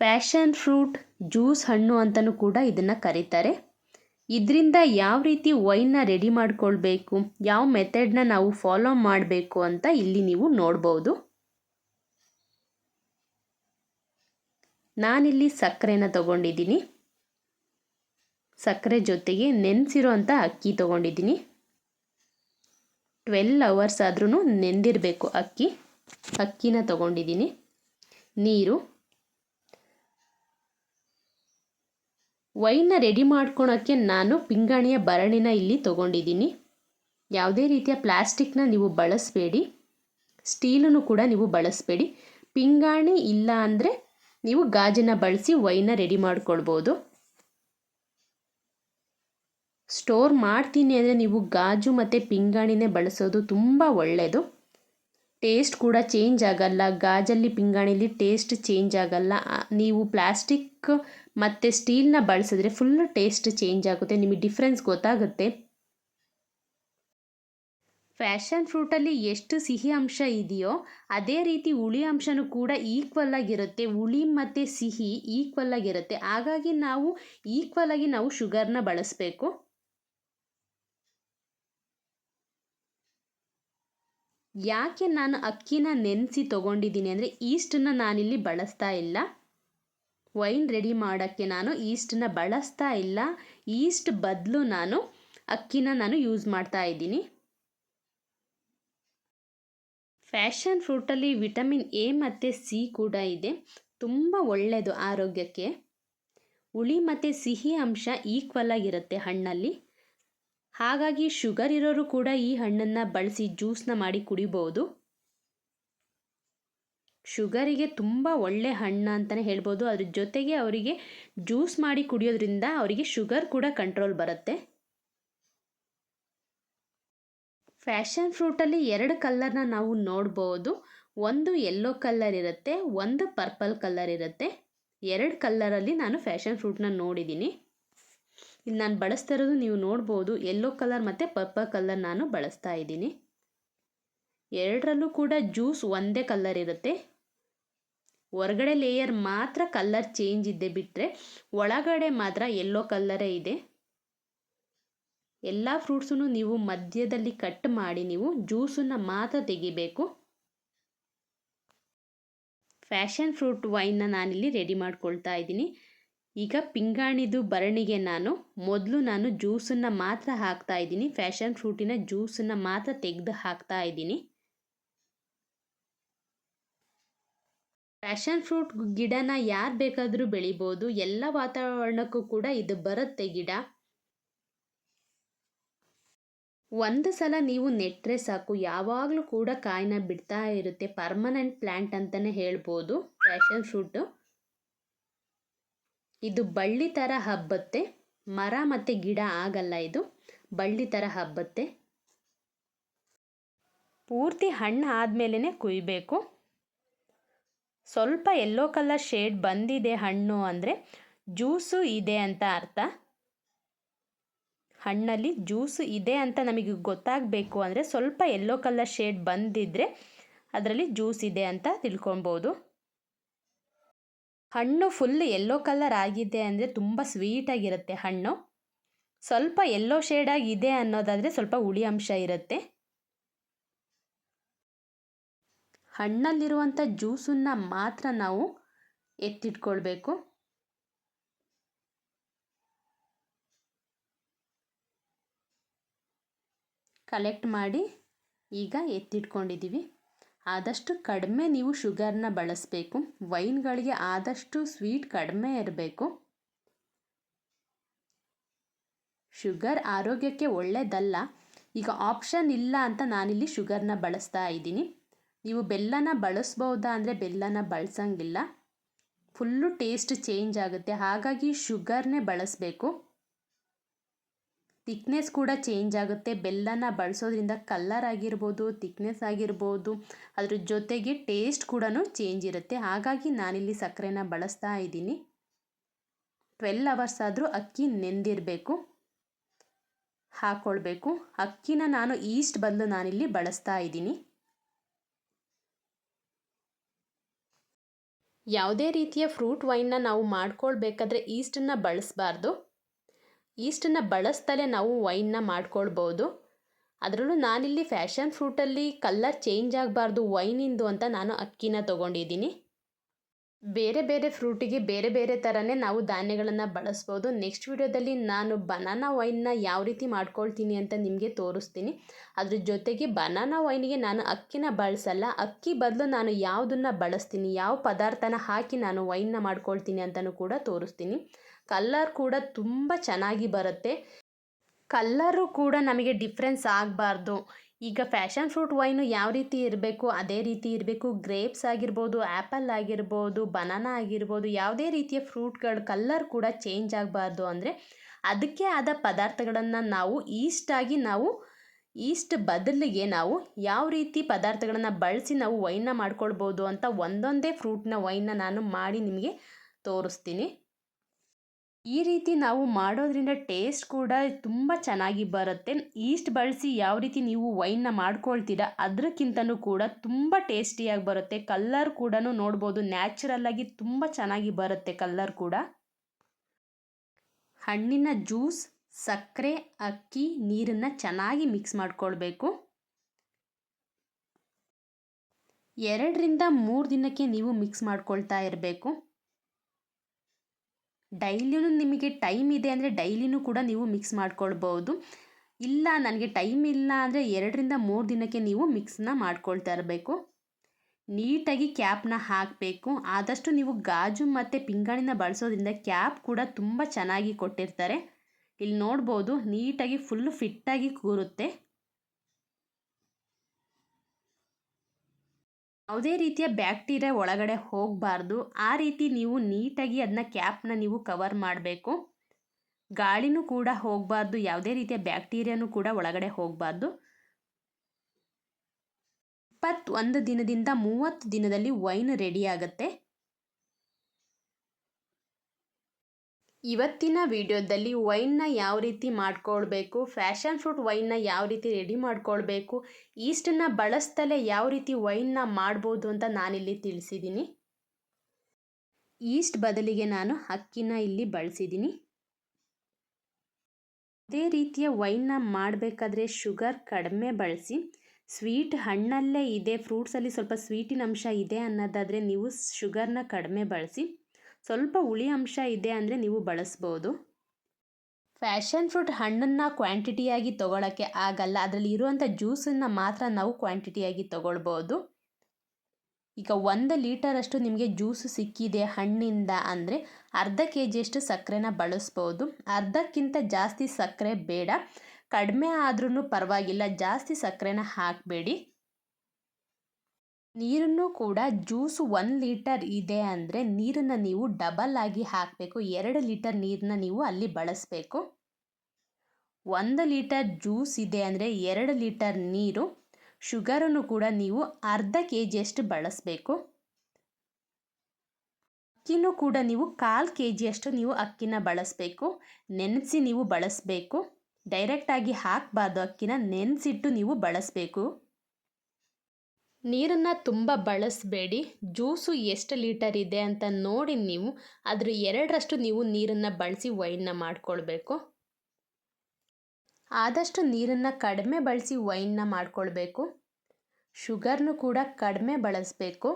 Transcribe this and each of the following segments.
Passion fruit juice ಹಣ್ಣು ಅಂತಲೂ ಕೂಡ ಇದನ್ನು ಕರೀತಾರೆ. ಇದರಿಂದ ಯಾವ ರೀತಿ ವೈನ್ನ ರೆಡಿ ಮಾಡಿಕೊಳ್ಬೇಕು, ಯಾವ ಮೆಥಡ್ನ ನಾವು ಫಾಲೋ ಮಾಡಬೇಕು ಅಂತ ಇಲ್ಲಿ ನೀವು ನೋಡ್ಬೋದು. ನಾನಿಲ್ಲಿ ಸಕ್ಕರೆನ ತಗೊಂಡಿದ್ದೀನಿ. ಸಕ್ಕರೆ ಜೊತೆಗೆ ನೆನೆಸಿರೋ ಅಂಥ ಅಕ್ಕಿ ತೊಗೊಂಡಿದ್ದೀನಿ. ಟ್ವೆಲ್ ಅವರ್ಸ್ ಆದ್ರೂ ನೆಂದಿರಬೇಕು ಅಕ್ಕಿ. ಅಕ್ಕಿನ ತೊಗೊಂಡಿದ್ದೀನಿ. ನೀರು. ವೈನ್ನ ರೆಡಿ ಮಾಡ್ಕೊಳೋಕ್ಕೆ ನಾನು ಪಿಂಗಾಣಿಯ ಬರಣಿನ ಇಲ್ಲಿ ತೊಗೊಂಡಿದ್ದೀನಿ. ಯಾವುದೇ ರೀತಿಯ ಪ್ಲಾಸ್ಟಿಕ್ನ ನೀವು ಬಳಸಬೇಡಿ. ಸ್ಟೀಲನ್ನು ಕೂಡ ನೀವು ಬಳಸಬೇಡಿ. ಪಿಂಗಾಣಿ ಇಲ್ಲ ಅಂದರೆ ನೀವು ಗಾಜಿನ ಬಳಸಿ ವೈನ್ನ ರೆಡಿ ಮಾಡ್ಕೊಳ್ಬೋದು. ಸ್ಟೋರ್ ಮಾಡ್ತೀನಿ ಅಂದರೆ ನೀವು ಗಾಜು ಮತ್ತು ಪಿಂಗಾಣಿನೇ ಬಳಸೋದು ತುಂಬ ಒಳ್ಳೆಯದು ಟೇಸ್ಟ್ ಕೂಡ ಚೇಂಜ್ ಆಗಲ್ಲ, ಗಾಜಲ್ಲಿ, ಪಿಂಗಾಣಿಲಿ ಟೇಸ್ಟ್ ಚೇಂಜ್ ಆಗಲ್ಲ. ನೀವು ಪ್ಲಾಸ್ಟಿಕ್ ಮತ್ತು ಸ್ಟೀಲ್ನ ಬಳಸಿದ್ರೆ ಫುಲ್ ಟೇಸ್ಟ್ ಚೇಂಜ್ ಆಗುತ್ತೆ, ನಿಮಗೆ ಡಿಫ್ರೆನ್ಸ್ ಗೊತ್ತಾಗುತ್ತೆ. ಫ್ಯಾಷನ್ ಫ್ರೂಟಲ್ಲಿ ಎಷ್ಟು ಸಿಹಿ ಅಂಶ ಇದೆಯೋ, ಅದೇ ರೀತಿ ಹುಳಿ ಅಂಶನೂ ಕೂಡ ಈಕ್ವಲ್ ಆಗಿರುತ್ತೆ. ಹುಳಿ ಮತ್ತು ಸಿಹಿ ಈಕ್ವಲ್ ಆಗಿರುತ್ತೆ. ಹಾಗಾಗಿ ನಾವು ಈಕ್ವಲ್ ಆಗಿ ನಾವು ಶುಗರ್ನ ಬಳಸಬೇಕು. ಯಾಕೆ ನಾನು ಅಕ್ಕಿನ ನೆನೆಸಿ ತೊಗೊಂಡಿದ್ದೀನಿ ಅಂದರೆ ಈಸ್ಟನ್ನು ನಾನಿಲ್ಲಿ ಬಳಸ್ತಾ ಇಲ್ಲ. ವೈನ್ ರೆಡಿ ಮಾಡೋಕ್ಕೆ ನಾನು ಈಸ್ಟನ್ನು ಬಳಸ್ತಾ ಇಲ್ಲ. ಈಸ್ಟ್ ಬದಲು ನಾನು ಅಕ್ಕಿನ ನಾನು ಯೂಸ್ ಮಾಡ್ತಾ ಇದ್ದೀನಿ. ಫ್ಯಾಷನ್ ಫ್ರೂಟಲ್ಲಿ ವಿಟಮಿನ್ ಎ ಮತ್ತು ಸಿ ಕೂಡ ಇದೆ. ತುಂಬ ಒಳ್ಳೆಯದು ಆರೋಗ್ಯಕ್ಕೆ. ಹುಳಿ ಮತ್ತು ಸಿಹಿ ಅಂಶ ಈಕ್ವಲ್ ಆಗಿರುತ್ತೆ ಹಣ್ಣಲ್ಲಿ. ಹಾಗಾಗಿ ಶುಗರ್ ಇರೋರು ಕೂಡ ಈ ಹಣ್ಣನ್ನು ಬಳಸಿ ಜ್ಯೂಸ್ನ ಮಾಡಿ ಕುಡಿಬೋದು. ಶುಗರಿಗೆ ತುಂಬ ಒಳ್ಳೆ ಹಣ್ಣು ಅಂತಲೇ ಹೇಳ್ಬೋದು. ಅದ್ರ ಜೊತೆಗೆ ಅವರಿಗೆ ಜ್ಯೂಸ್ ಮಾಡಿ ಕುಡಿಯೋದ್ರಿಂದ ಅವರಿಗೆ ಶುಗರ್ ಕೂಡ ಕಂಟ್ರೋಲ್ ಬರುತ್ತೆ. ಫ್ಯಾಷನ್ ಫ್ರೂಟಲ್ಲಿ ಎರಡು ಕಲ್ಲರ್ನ ನಾವು ನೋಡ್ಬೋದು. ಒಂದು ಯೆಲ್ಲೋ ಕಲ್ಲರ್ ಇರುತ್ತೆ, ಒಂದು ಪರ್ಪಲ್ ಕಲ್ಲರ್ ಇರುತ್ತೆ. ಎರಡು ಕಲ್ಲರಲ್ಲಿ ನಾನು ಫ್ಯಾಷನ್ ಫ್ರೂಟ್ನ ನೋಡಿದ್ದೀನಿ. ಇಲ್ಲಿ ನಾನು ಬಳಸ್ತಾ ಇರೋದು ನೀವು ನೋಡ್ಬೋದು. ಯೆಲ್ಲೋ ಕಲರ್ ಮತ್ತು ಪರ್ಪಲ್ ಕಲರ್ ನಾನು ಬಳಸ್ತಾ ಇದ್ದೀನಿ. ಎರಡರಲ್ಲೂ ಕೂಡ ಜ್ಯೂಸ್ ಒಂದೇ ಕಲರ್ ಇರುತ್ತೆ. ಹೊರಗಡೆ ಲೇಯರ್ ಮಾತ್ರ ಕಲರ್ ಚೇಂಜ್ ಇದ್ದೆ ಬಿಟ್ಟರೆ ಒಳಗಡೆ ಮಾತ್ರ ಎಲ್ಲೋ ಕಲ್ಲರೇ ಇದೆ. ಎಲ್ಲ ಫ್ರೂಟ್ಸನ್ನು ನೀವು ಮಧ್ಯದಲ್ಲಿ ಕಟ್ ಮಾಡಿ ನೀವು ಜ್ಯೂಸನ್ನು ಮಾತ್ರ ತೆಗಿಬೇಕು. ಫ್ಯಾಷನ್ ಫ್ರೂಟ್ ವೈನ್ನ ನಾನಿಲ್ಲಿ ರೆಡಿ ಮಾಡ್ಕೊಳ್ತಾ ಇದ್ದೀನಿ. ಈಗ ಪಿಂಗಾಣಿದು ಭರಣಿಗೆ ನಾನು ಮೊದಲು ನಾನು ಜ್ಯೂಸನ್ನು ಮಾತ್ರ ಹಾಕ್ತಾ ಇದ್ದೀನಿ. ಫ್ಯಾಷನ್ ಫ್ರೂಟಿನ ಜ್ಯೂಸನ್ನು ಮಾತ್ರ ತೆಗೆದು ಹಾಕ್ತಾ ಇದ್ದೀನಿ. ಫ್ಯಾಷನ್ ಫ್ರೂಟ್ ಗಿಡನ ಯಾರು ಬೇಕಾದರೂ ಬೆಳಿಬೋದು. ಎಲ್ಲ ವಾತಾವರಣಕ್ಕೂ ಕೂಡ ಇದು ಬರುತ್ತೆ ಗಿಡ. ಒಂದು ಸಲ ನೀವು ನೆಟ್ಟರೆ ಸಾಕು. ಯಾವಾಗಲೂ ಕೂಡ ಕಾಯಿನ ಬಿಡ್ತಾ ಇರುತ್ತೆ. ಪರ್ಮನೆಂಟ್ ಪ್ಲ್ಯಾಂಟ್ ಅಂತಲೇ ಹೇಳ್ಬೋದು ಫ್ಯಾಷನ್ ಫ್ರೂಟು. ಇದು ಬಳ್ಳಿ ಥರ ಹಬ್ಬತ್ತೆ. ಮರ ಮತ್ತು ಗಿಡ ಆಗಲ್ಲ ಇದು. ಬಳ್ಳಿ ಥರ ಹಬ್ಬತ್ತೆ. ಪೂರ್ತಿ ಹಣ್ಣು ಆದಮೇಲೆ ಕುಯ್ಬೇಕು. ಸ್ವಲ್ಪ ಎಲ್ಲೋ ಕಲರ್ ಶೇಡ್ ಬಂದಿದೆ ಹಣ್ಣು ಅಂದರೆ ಜ್ಯೂಸು ಇದೆ ಅಂತ ಅರ್ಥ. ಹಣ್ಣಲ್ಲಿ ಜ್ಯೂಸು ಇದೆ ಅಂತ ನಮಗೆ ಗೊತ್ತಾಗಬೇಕು ಅಂದರೆ ಸ್ವಲ್ಪ ಎಲ್ಲೋ ಕಲರ್ ಶೇಡ್ ಬಂದಿದ್ದರೆ ಅದರಲ್ಲಿ ಜ್ಯೂಸ್ ಇದೆ ಅಂತ ತಿಳ್ಕೊಬೋದು ಹಣ್ಣು ಫುಲ್ ಎಲ್ಲೋ ಕಲರ್ ಆಗಿದೆ ಅಂದರೆ ತುಂಬ ಸ್ವೀಟಾಗಿರುತ್ತೆ ಹಣ್ಣು. ಸ್ವಲ್ಪ ಎಲ್ಲೋ ಶೇಡಾಗಿ ಇದೆ ಅನ್ನೋದಾದರೆ ಸ್ವಲ್ಪ ಹುಳಿ ಅಂಶ ಇರುತ್ತೆ. ಹಣ್ಣಲ್ಲಿರುವಂಥ ಜ್ಯೂಸನ್ನು ಮಾತ್ರ ನಾವು ಎತ್ತಿಟ್ಕೊಳ್ಬೇಕು. ಕಲೆಕ್ಟ್ ಮಾಡಿ ಈಗ ಎತ್ತಿಟ್ಕೊಂಡಿದ್ದೀವಿ ಆದಷ್ಟು ಕಡಿಮೆ ನೀವು ಶುಗರ್ನ ಬಳಸಬೇಕು. ವೈನ್ಗಳಿಗೆ ಆದಷ್ಟು ಸ್ವೀಟ್ ಕಡಿಮೆ ಇರಬೇಕು. ಶುಗರ್ ಆರೋಗ್ಯಕ್ಕೆ ಒಳ್ಳೆಯದಲ್ಲ ಈಗ ಆಪ್ಷನ್ ಇಲ್ಲ ಅಂತ ನಾನಿಲ್ಲಿ ಶುಗರ್ನ ಬಳಸ್ತಾ ಇದ್ದೀನಿ. ನೀವು ಬೆಲ್ಲನ ಬಳಸ್ಬೋದಾ ಅಂದರೆ ಬೆಲ್ಲನ ಬಳಸಂಗಿಲ್ಲ. ಫುಲ್ಲು ಟೇಸ್ಟ್ ಚೇಂಜ್ ಆಗುತ್ತೆ. ಹಾಗಾಗಿ ಶುಗರ್ನೇ ಬಳಸಬೇಕು. ತಿಕ್ನೆಸ್ ಕೂಡ ಚೇಂಜ್ ಆಗುತ್ತೆ. ಬೆಲ್ಲನ ಬಳಸೋದ್ರಿಂದ ಕಲ್ಲರ್ ಆಗಿರ್ಬೋದು ತಿಕ್ನೆಸ್ ಆಗಿರ್ಬೋದು, ಅದ್ರ ಜೊತೆಗೆ ಟೇಸ್ಟ್ ಕೂಡ ಚೇಂಜ್ ಇರುತ್ತೆ. ಹಾಗಾಗಿ ನಾನಿಲ್ಲಿ ಸಕ್ಕರೆನ ಬಳಸ್ತಾ ಇದ್ದೀನಿ. ಟ್ವೆಲ್ ಅವರ್ಸ್ ಆದರೂ ಅಕ್ಕಿ ನೆಂದಿರಬೇಕು. ಹಾಕ್ಕೊಳ್ಬೇಕು ಅಕ್ಕಿನ ನಾನು ಈಸ್ಟ್ ಬಂದು ನಾನಿಲ್ಲಿ ಬಳಸ್ತಾ ಇದ್ದೀನಿ. ಯಾವುದೇ ರೀತಿಯ ಫ್ರೂಟ್ ವೈನ್ನ ನಾವು ಮಾಡ್ಕೊಳ್ಬೇಕಾದ್ರೆ ಈಸ್ಟನ್ನು ಬಳಸಬಾರ್ದು. ಈಸ್ಟನ್ನು ಬಳಸ್ತಲೇ ನಾವು ವೈನ್ನ ಮಾಡ್ಕೊಳ್ಬೋದು. ಅದರಲ್ಲೂ ನಾನಿಲ್ಲಿ ಫ್ಯಾಷನ್ ಫ್ರೂಟಲ್ಲಿ ಕಲ್ಲರ್ ಚೇಂಜ್ ಆಗಬಾರ್ದು ವೈನಿಂದು ಅಂತ ನಾನು ಅಕ್ಕಿನ ತೊಗೊಂಡಿದ್ದೀನಿ. ಬೇರೆ ಬೇರೆ ಫ್ರೂಟಿಗೆ ಬೇರೆ ಬೇರೆ ಥರನೇ ನಾವು ಧಾನ್ಯಗಳನ್ನು ಬಳಸ್ಬೋದು. ನೆಕ್ಸ್ಟ್ ವಿಡಿಯೋದಲ್ಲಿ ನಾನು ಬನಾನಾ ವೈನ್ನ ಯಾವ ರೀತಿ ಮಾಡ್ಕೊಳ್ತೀನಿ ಅಂತ ನಿಮಗೆ ತೋರಿಸ್ತೀನಿ. ಅದ್ರ ಜೊತೆಗೆ ಬನಾನಾ ವೈನಿಗೆ ನಾನು ಅಕ್ಕಿನ ಬಳಸಲ್ಲ. ಅಕ್ಕಿ ಬದಲು ನಾನು ಯಾವುದನ್ನು ಬಳಸ್ತೀನಿ, ಯಾವ ಪದಾರ್ಥನ ಹಾಕಿ ನಾನು ವೈನ್ನ ಮಾಡ್ಕೊಳ್ತೀನಿ ಅಂತಲೂ ಕೂಡ ತೋರಿಸ್ತೀನಿ. ಕಲ್ಲರ್ ಕೂಡ ತುಂಬ ಚೆನ್ನಾಗಿ ಬರುತ್ತೆ. ಕಲ್ಲರು ಕೂಡ ನಮಗೆ ಡಿಫ್ರೆನ್ಸ್ ಆಗಬಾರ್ದು. ಈಗ ಫ್ಯಾಷನ್ ಫ್ರೂಟ್ ವೈನು ಯಾವ ರೀತಿ ಇರಬೇಕು, ಅದೇ ರೀತಿ ಇರಬೇಕು. ಗ್ರೇಪ್ಸ್ ಆಗಿರ್ಬೋದು ಆ್ಯಪಲ್ ಆಗಿರ್ಬೋದು ಬನಾನಾ ಆಗಿರ್ಬೋದು, ಯಾವುದೇ ರೀತಿಯ ಫ್ರೂಟ್ಗಳ ಕಲ್ಲರ್ ಕೂಡ ಚೇಂಜ್ ಆಗಬಾರ್ದು ಅಂದರೆ ಅದಕ್ಕೆ ಆದ ಪದಾರ್ಥಗಳನ್ನು ನಾವು ಈಸ್ಟಾಗಿ ನಾವು ಈಸ್ಟ್ ಬದಲಿಗೆ ನಾವು ಯಾವ ರೀತಿ ಪದಾರ್ಥಗಳನ್ನು ಬಳಸಿ ನಾವು ವೈನ್ನ ಮಾಡ್ಕೊಳ್ಬೋದು ಅಂತ ಒಂದೊಂದೇ ಫ್ರೂಟ್ನ ವೈನ್ನ ನಾನು ಮಾಡಿ ನಿಮಗೆ ತೋರಿಸ್ತೀನಿ. ಈ ರೀತಿ ನಾವು ಮಾಡೋದ್ರಿಂದ ಟೇಸ್ಟ್ ಕೂಡ ತುಂಬ ಚೆನ್ನಾಗಿ ಬರುತ್ತೆ. ಈಸ್ಟ್ ಬಳಸಿ ಯಾವ ರೀತಿ ನೀವು ವೈನ್ನ ಮಾಡ್ಕೊಳ್ತೀರಾ ಅದಕ್ಕಿಂತನೂ ಕೂಡ ತುಂಬ ಟೇಸ್ಟಿಯಾಗಿ ಬರುತ್ತೆ. ಕಲ್ಲರ್ ಕೂಡ ನೋಡ್ಬೋದು. ನ್ಯಾಚುರಲ್ಲಾಗಿ ತುಂಬ ಚೆನ್ನಾಗಿ ಬರುತ್ತೆ ಕಲ್ಲರ್ ಕೂಡ. ಹಣ್ಣಿನ ಜ್ಯೂಸ್ ಸಕ್ಕರೆ, ಅಕ್ಕಿ, ನೀರನ್ನು ಚೆನ್ನಾಗಿ ಮಿಕ್ಸ್ ಮಾಡ್ಕೊಳ್ಬೇಕು. ಎರಡರಿಂದ ಮೂರು ದಿನಕ್ಕೆ ನೀವು ಮಿಕ್ಸ್ ಮಾಡ್ಕೊಳ್ತಾ ಇರಬೇಕು. ಡೈಲಿನೂ ನಿಮಗೆ ಟೈಮ್ ಇದೆ ಅಂದರೆ ಡೈಲಿನೂ ಕೂಡ ನೀವು ಮಿಕ್ಸ್ ಮಾಡ್ಕೊಳ್ಬೋದು. ಇಲ್ಲ, ನನಗೆ ಟೈಮ್ ಇಲ್ಲ ಅಂದರೆ ಎರಡರಿಂದ ಮೂರು ದಿನಕ್ಕೆ ನೀವು ಮಿಕ್ಸ್ನ ಮಾಡ್ಕೊಳ್ತಾ ಇರಬೇಕು. ನೀಟಾಗಿ ಕ್ಯಾಪ್ನ ಹಾಕಬೇಕು. ಆದಷ್ಟು ನೀವು ಗಾಜು ಮತ್ತು ಪಿಂಗಾಣಿನ ಬಳಸೋದ್ರಿಂದ ಕ್ಯಾಪ್ ಕೂಡ ತುಂಬ ಚೆನ್ನಾಗಿ ಕೊಟ್ಟಿರ್ತಾರೆ. ಇಲ್ಲಿ ನೋಡ್ಬೋದು, ನೀಟಾಗಿ ಫುಲ್ಲು ಫಿಟ್ಟಾಗಿ ಕೂರುತ್ತೆ. ಯಾವುದೇ ರೀತಿಯ ಬ್ಯಾಕ್ಟೀರಿಯಾ ಒಳಗಡೆ ಹೋಗಬಾರ್ದು. ಆ ರೀತಿ ನೀವು ನೀಟಾಗಿ ಅದನ್ನ ಕ್ಯಾಪ್ನ ನೀವು ಕವರ್ ಮಾಡಬೇಕು. ಗಾಳಿನೂ ಕೂಡ ಹೋಗಬಾರ್ದು, ಯಾವುದೇ ರೀತಿಯ ಬ್ಯಾಕ್ಟೀರಿಯಾನೂ ಕೂಡ ಒಳಗಡೆ ಹೋಗಬಾರ್ದು. ಇಪ್ಪತ್ತೊಂದು ದಿನದಿಂದ ಮೂವತ್ತು ದಿನದಲ್ಲಿ ವೈನ್ ರೆಡಿ ಆಗುತ್ತೆ. ಇವತ್ತಿನ ವಿಡಿಯೋದಲ್ಲಿ ವೈನ್ನ ಯಾವ ರೀತಿ ಮಾಡ್ಕೊಳ್ಬೇಕು, ಫ್ಯಾಷನ್ ಫ್ರೂಟ್ ವೈನ್ನ ಯಾವ ರೀತಿ ರೆಡಿ ಮಾಡ್ಕೊಳ್ಬೇಕು, ಈಸ್ಟನ್ನು ಬಳಸ್ತಲೇ ಯಾವ ರೀತಿ ವೈನ್ನ ಮಾಡ್ಬೋದು ಅಂತ ನಾನಿಲ್ಲಿ ತಿಳಿಸಿದ್ದೀನಿ. ಈಸ್ಟ್ ಬದಲಿಗೆ ನಾನು ಅಕ್ಕಿನ ಇಲ್ಲಿ ಬಳಸಿದ್ದೀನಿ. ಅದೇ ರೀತಿಯ ವೈನ್ನ ಮಾಡಬೇಕಾದ್ರೆ ಶುಗರ್ ಕಡಿಮೆ ಬಳಸಿ, ಸ್ವೀಟ್ ಹಣ್ಣಲ್ಲೇ ಇದೆ, ಫ್ರೂಟ್ಸಲ್ಲಿ ಸ್ವಲ್ಪ ಸ್ವೀಟಿನ ಅಂಶ ಇದೆ ಅನ್ನೋದಾದರೆ ನೀವು ಶುಗರ್ನ ಕಡಿಮೆ ಬಳಸಿ ಸ್ವಲ್ಪ ಹುಳಿ ಅಂಶ ಇದೆ ಅಂದರೆ ನೀವು ಬಳಸ್ಬೋದು. ಫ್ಯಾಷನ್ ಫ್ರೂಟ್ ಹಣ್ಣನ್ನು ಕ್ವಾಂಟಿಟಿಯಾಗಿ ತೊಗೊಳಕ್ಕೆ ಆಗಲ್ಲ. ಅದರಲ್ಲಿ ಇರುವಂಥ ಜ್ಯೂಸನ್ನು ಮಾತ್ರ ನಾವು ಕ್ವಾಂಟಿಟಿಯಾಗಿ ತೊಗೊಳ್ಬೋದು. ಈಗ ಒಂದು ಲೀಟರಷ್ಟು ನಿಮಗೆ ಜ್ಯೂಸು ಸಿಕ್ಕಿದೆ ಹಣ್ಣಿಂದ ಅಂದರೆ ಅರ್ಧ ಕೆ ಜಿಯಷ್ಟು ಸಕ್ಕರೆನ ಬಳಸ್ಬೋದು. ಅರ್ಧಕ್ಕಿಂತ ಜಾಸ್ತಿ ಸಕ್ಕರೆ ಬೇಡ. ಕಡಿಮೆ ಆದ್ರೂ ಪರವಾಗಿಲ್ಲ. ಜಾಸ್ತಿ ಸಕ್ಕರೆನ ಹಾಕಬೇಡಿ. ನೀರನ್ನು ಕೂಡ ಜ್ಯೂಸು ಒಂದು ಲೀಟರ್ ಇದೆ ಅಂದರೆ ನೀರನ್ನು ನೀವು ಡಬಲ್ ಆಗಿ ಹಾಕಬೇಕು. ಎರಡು ಲೀಟರ್ ನೀರನ್ನ ನೀವು ಅಲ್ಲಿ ಬಳಸಬೇಕು. ಒಂದು ಲೀಟರ್ ಜ್ಯೂಸ್ ಇದೆ ಅಂದರೆ ಎರಡು ಲೀಟರ್ ನೀರು. ಶುಗರನ್ನು ಕೂಡ ನೀವು ಅರ್ಧ ಕೆ ಜಿಯಷ್ಟು ಬಳಸಬೇಕು. ಅಕ್ಕಿನೂ ಕೂಡ ನೀವು ಕಾಲು ಕೆ ಜಿಯಷ್ಟು ನೀವು ಅಕ್ಕಿನ ಬಳಸಬೇಕು. ನೆನೆಸಿ ನೀವು ಬಳಸಬೇಕು. ಡೈರೆಕ್ಟಾಗಿ ಹಾಕಬಾರ್ದು ಅಕ್ಕಿನ, ನೆನೆಸಿಟ್ಟು ನೀವು ಬಳಸಬೇಕು. ನೀರನ್ನು ತುಂಬ ಬಳಸಬೇಡಿ. ಜ್ಯೂಸು ಎಷ್ಟು ಲೀಟರ್ ಇದೆ ಅಂತ ನೋಡಿ ನೀವು. ಅದ್ರ ಎರಡರಷ್ಟು ನೀವು ನೀರನ್ನು ಬಳಸಿ ವೈನ್ನ ಮಾಡ್ಕೊಳ್ಬೇಕು. ಆದಷ್ಟು ನೀರನ್ನು ಕಡಿಮೆ ಬಳಸಿ ವೈನ್ನ ಮಾಡ್ಕೊಳ್ಬೇಕು. ಶುಗರ್ನು ಕೂಡ ಕಡಿಮೆ ಬಳಸಬೇಕು.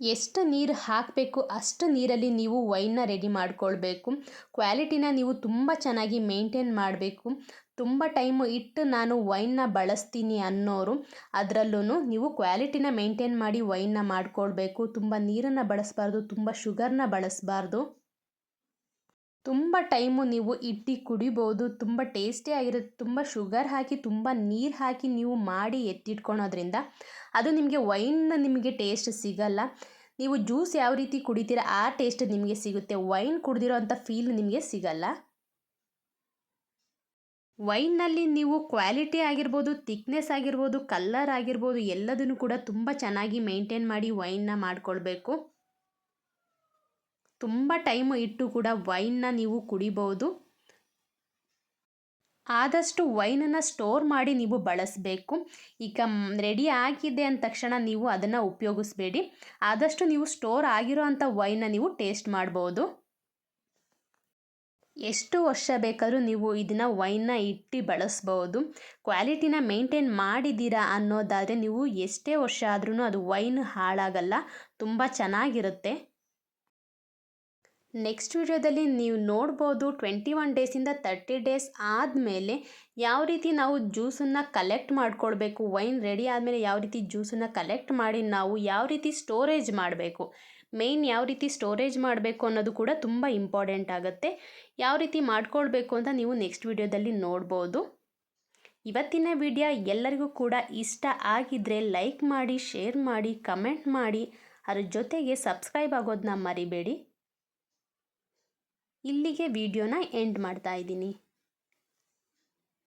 ಎಷ್ಟು ನೀರು ಹಾಕಬೇಕು ಅಷ್ಟು ನೀರಲ್ಲಿ ನೀವು ವೈನ್ನ ರೆಡಿ ಮಾಡ್ಕೊಳ್ಬೇಕು. ಕ್ವಾಲಿಟಿನ ನೀವು ತುಂಬ ಚೆನ್ನಾಗಿ ಮೇಂಟೈನ್ ಮಾಡಬೇಕು. ತುಂಬ ಟೈಮು ಇಟ್ಟು ನಾನು ವೈನ್ನ ಬಳಸ್ತೀನಿ ಅನ್ನೋರು ಅದರಲ್ಲೂ ನೀವು ಕ್ವಾಲಿಟಿನ ಮೇಂಟೈನ್ ಮಾಡಿ ವೈನ್ನ ಮಾಡ್ಕೊಳ್ಬೇಕು. ತುಂಬ ನೀರನ್ನು ಬಳಸಬಾರ್ದು, ತುಂಬ ಶುಗರ್ನ ಬಳಸಬಾರ್ದು. ತುಂಬ ಟೈಮು ನೀವು ಇಟ್ಟು ಕುಡಿಬೋದು, ತುಂಬ ಟೇಸ್ಟಿ ಆಗಿರುತ್ತೆ. ತುಂಬ ಶುಗರ್ ಹಾಕಿ, ತುಂಬ ನೀರು ಹಾಕಿ ನೀವು ಮಾಡಿ ಎತ್ತಿಟ್ಕೊಳೋದ್ರಿಂದ ಅದು ನಿಮಗೆ ವೈನ್ ನಿಮಗೆ ಟೇಸ್ಟ್ ಸಿಗಲ್ಲ. ನೀವು ಜ್ಯೂಸ್ ಯಾವ ರೀತಿ ಕುಡಿತೀರ ಆ ಟೇಸ್ಟ್ ನಿಮಗೆ ಸಿಗುತ್ತೆ. ವೈನ್ ಕುಡ್ದಿರೋ ಫೀಲ್ ನಿಮಗೆ ಸಿಗಲ್ಲ. ವೈನ್ನಲ್ಲಿ ನೀವು ಕ್ವಾಲಿಟಿ ಆಗಿರ್ಬೋದು ತಿಕ್ನೆಸ್ ಆಗಿರ್ಬೋದು ಕಲ್ಲರ್ ಆಗಿರ್ಬೋದು ಎಲ್ಲದನ್ನು ಕೂಡ ತುಂಬ ಚೆನ್ನಾಗಿ ಮೇಂಟೈನ್ ಮಾಡಿ ವೈನ್ನ ಮಾಡಿಕೊಳ್ಬೇಕು. ತುಂಬ ಟೈಮ್ ಇಟ್ಟು ಕೂಡ ವೈನ್ನ ನೀವು ಕುಡಿಬೋದು. ಆದಷ್ಟು ವೈನನ್ನು ಸ್ಟೋರ್ ಮಾಡಿ ನೀವು ಬಳಸಬೇಕು. ಈಗ ರೆಡಿ ಆಗಿದೆ ಅಂದ ತಕ್ಷಣ ನೀವು ಅದನ್ನು ಉಪಯೋಗಿಸ್ಬೇಡಿ. ಆದಷ್ಟು ನೀವು ಸ್ಟೋರ್ ಆಗಿರೋ ಅಂಥ ವೈನ ನೀವು ಟೇಸ್ಟ್ ಮಾಡ್ಬೋದು. ಎಷ್ಟು ವರ್ಷ ಬೇಕಾದರೂ ನೀವು ಇದನ್ನು ವೈನ್ನ ಇಟ್ಟು ಬಳಸ್ಬೋದು. ಕ್ವಾಲಿಟಿನ ಮೇಂಟೈನ್ ಮಾಡಿದ್ದೀರಾ ಅನ್ನೋದಾದರೆ ನೀವು ಎಷ್ಟೇ ವರ್ಷ ಆದ್ರೂ ಅದು ವೈನ್ ಹಾಳಾಗಲ್ಲ, ತುಂಬ ಚೆನ್ನಾಗಿರುತ್ತೆ. ನೆಕ್ಸ್ಟ್ ವಿಡಿಯೋದಲ್ಲಿ ನೀವು ನೋಡ್ಬೋದು ಟ್ವೆಂಟಿ ಒನ್ ಡೇಸಿಂದ ತರ್ಟಿ ಡೇಸ್ ಆದಮೇಲೆ ಯಾವ ರೀತಿ ನಾವು ಜ್ಯೂಸನ್ನು ಕಲೆಕ್ಟ್ ಮಾಡ್ಕೊಳ್ಬೇಕು ವೈನ್ ರೆಡಿ ಆದಮೇಲೆ ಯಾವ ರೀತಿ ಜ್ಯೂಸನ್ನು ಕಲೆಕ್ಟ್ ಮಾಡಿ ನಾವು ಯಾವ ರೀತಿ ಸ್ಟೋರೇಜ್ ಮಾಡಬೇಕು. ಮೇಯ್ನ್ ಯಾವ ರೀತಿ ಸ್ಟೋರೇಜ್ ಮಾಡಬೇಕು ಅನ್ನೋದು ಕೂಡ ತುಂಬ ಇಂಪಾರ್ಟೆಂಟ್ ಆಗುತ್ತೆ. ಯಾವ ರೀತಿ ಮಾಡ್ಕೊಳ್ಬೇಕು ಅಂತ ನೀವು ನೆಕ್ಸ್ಟ್ ವಿಡಿಯೋದಲ್ಲಿ ನೋಡ್ಬೋದು. ಇವತ್ತಿನ ವಿಡಿಯೋ ಎಲ್ಲರಿಗೂ ಕೂಡ ಇಷ್ಟ ಆಗಿದ್ದರೆ ಲೈಕ್ ಮಾಡಿ ಶೇರ್ ಮಾಡಿ ಕಮೆಂಟ್ ಮಾಡಿ. ಅದ್ರ ಜೊತೆಗೆ ಸಬ್ಸ್ಕ್ರೈಬ್ ಆಗೋದನ್ನ ಮರಿಬೇಡಿ. ಇಲ್ಲಿಗೆ ವಿಡಿಯೋನ ಎಂಡ್ ಮಾಡ್ತಾ ಇದ್ದೀನಿ.